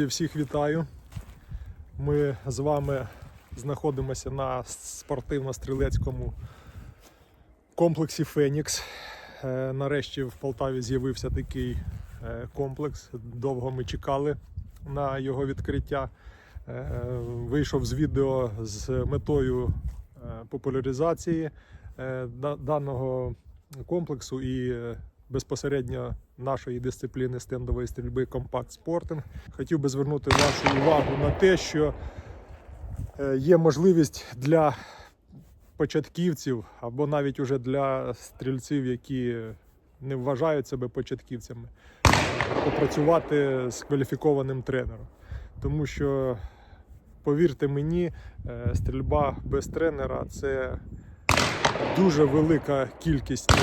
Друзі, всіх вітаю. Ми з вами знаходимося на спортивно-стрілецькому комплексі Фенікс. Е, Нарешті в Полтаві з'явився такий е, комплекс. Довго ми чекали на його відкриття. Е, Вийшов з відео з метою популяризації даного комплексу і безпосередньо нашої дисципліни стендової стрільби компакт спортинг. Хотів би звернути вашу увагу на те, що е, є можливість для початківців або навіть уже для стрільців, які не вважають себе початківцями, попрацювати з кваліфікованим тренером. Тому що, повірте мені, е, стрільба без тренера це дуже велика кількість е,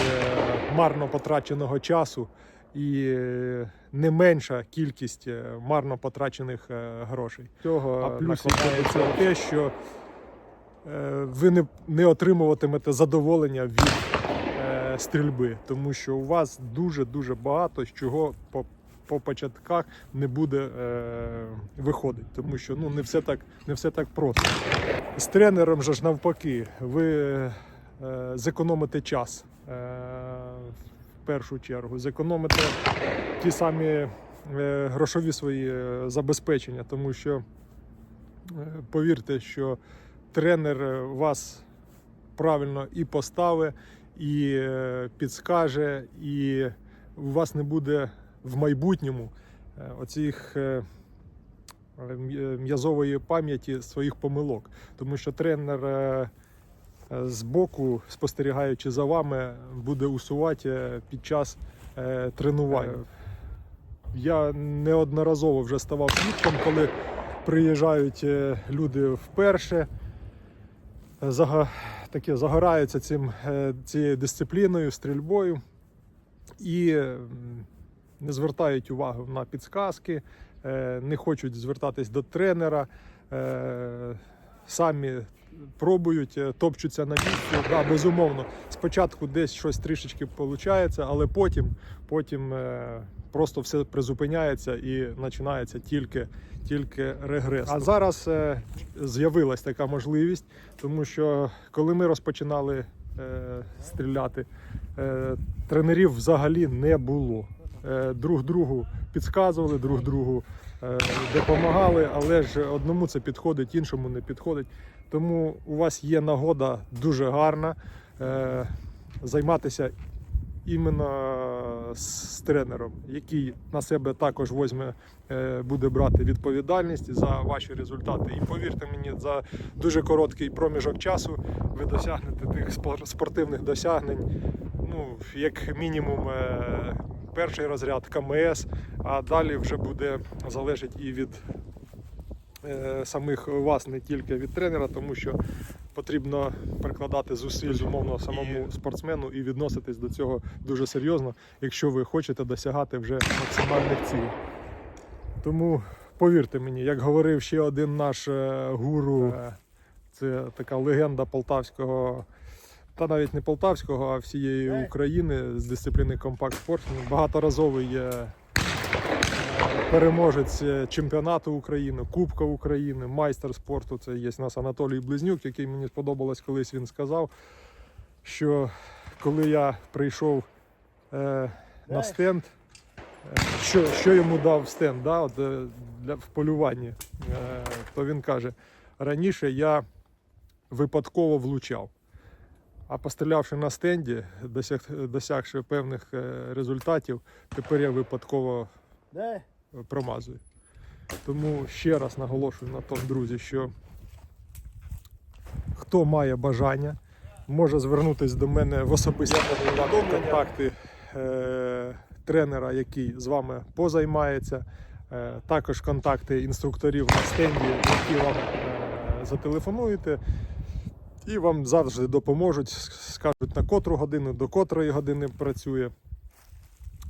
марно потраченого часу і е, не менша кількість е, марно потрачених грошей. Цього А плюс накладається те, що ви не, не отримуватимете задоволення від стрільби, тому що у вас дуже дуже багато з чого по. По початках не буде е, виходить, тому що ну не все так не все так просто. З тренером же ж навпаки, ви е, зекономите час е, в першу чергу, зекономите ті самі е, грошові свої забезпечення, тому що повірте, що тренер вас правильно і поставить, і підскаже, і у вас не буде в майбутньому оцих. М'язової пам'яті своїх помилок, тому що тренер е, е, з боку, спостерігаючи за вами, буде усувати е, під час е, тренувань. Я неодноразово вже ставав свідком, коли приїжджають е, люди вперше, е, таке, загораються цим, е, цією дисципліною, стрільбою. І не звертають увагу на підсказки, е, не хочуть звертатись до тренера, е, самі пробують, е, топчуться на місці. Да, безумовно, спочатку десь щось трішечки виходить, але потім, потім е, просто все призупиняється і починається тільки, тільки регрес. А зараз е, з'явилась така можливість, тому що коли ми розпочинали стріляти, тренерів взагалі не було. Е, друг другу підказували, друг другу е, допомагали, але ж одному це підходить, іншому не підходить. Тому у вас є нагода дуже гарна е, займатися іменно з тренером, який на себе також возьме, буде брати відповідальність за ваші результати. І повірте мені, за дуже короткий проміжок часу ви досягнете тих спор- спортивних досягнень, ну, як мінімум. Перший розряд КМС, а далі вже буде залежить і від е, самих вас, не тільки від тренера, тому що потрібно прикладати зусиль безумовно самому спортсмену і відноситись до цього дуже серйозно, якщо ви хочете досягати вже максимальних цілей. Тому повірте мені, як говорив ще один наш е, гуру, е, це така легенда полтавського. Та навіть не полтавського, а всієї України з дисципліни компакт спорт. Багаторазовий е, е, переможець е, чемпіонату України, Кубка України, майстер спорту. Це є у нас Анатолій Близнюк, який мені сподобалось колись. Він сказав, що коли я прийшов е, на стенд, е, що, що йому дав стенд да, от, для, в полюванні, е, то він каже: раніше я випадково влучав. А пострілявши на стенді, досяг, досягши певних е, результатів, тепер я випадково промазую. Тому ще раз наголошую на тому, друзі, що хто має бажання, може звернутися до мене в особисті контакти е, тренера, який з вами позаймається, е, також контакти інструкторів на стенді, які вам е, зателефонуєте. І вам завжди допоможуть, скажуть на котру годину, до котрої години працює,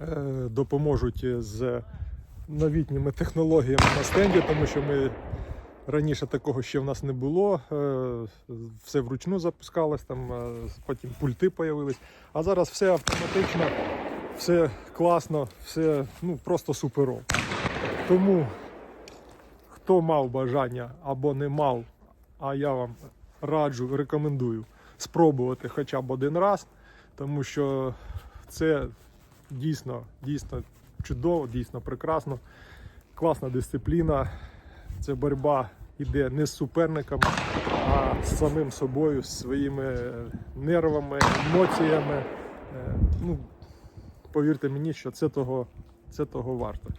е, допоможуть з новітніми технологіями на стенді, тому що ми раніше такого ще в нас не було. е, Все вручну запускалось, там е, потім пульти появились. А зараз все автоматично, все класно, все ну, просто суперово. Тому хто мав бажання або не мав, а я вам раджу, рекомендую спробувати хоча б один раз, тому що це дійсно, дійсно чудово, дійсно прекрасно. Класна дисципліна. Це боротьба йде не з суперниками, а з самим собою, з своїми нервами, емоціями. Е, Ну, повірте мені, що це того, це того варто.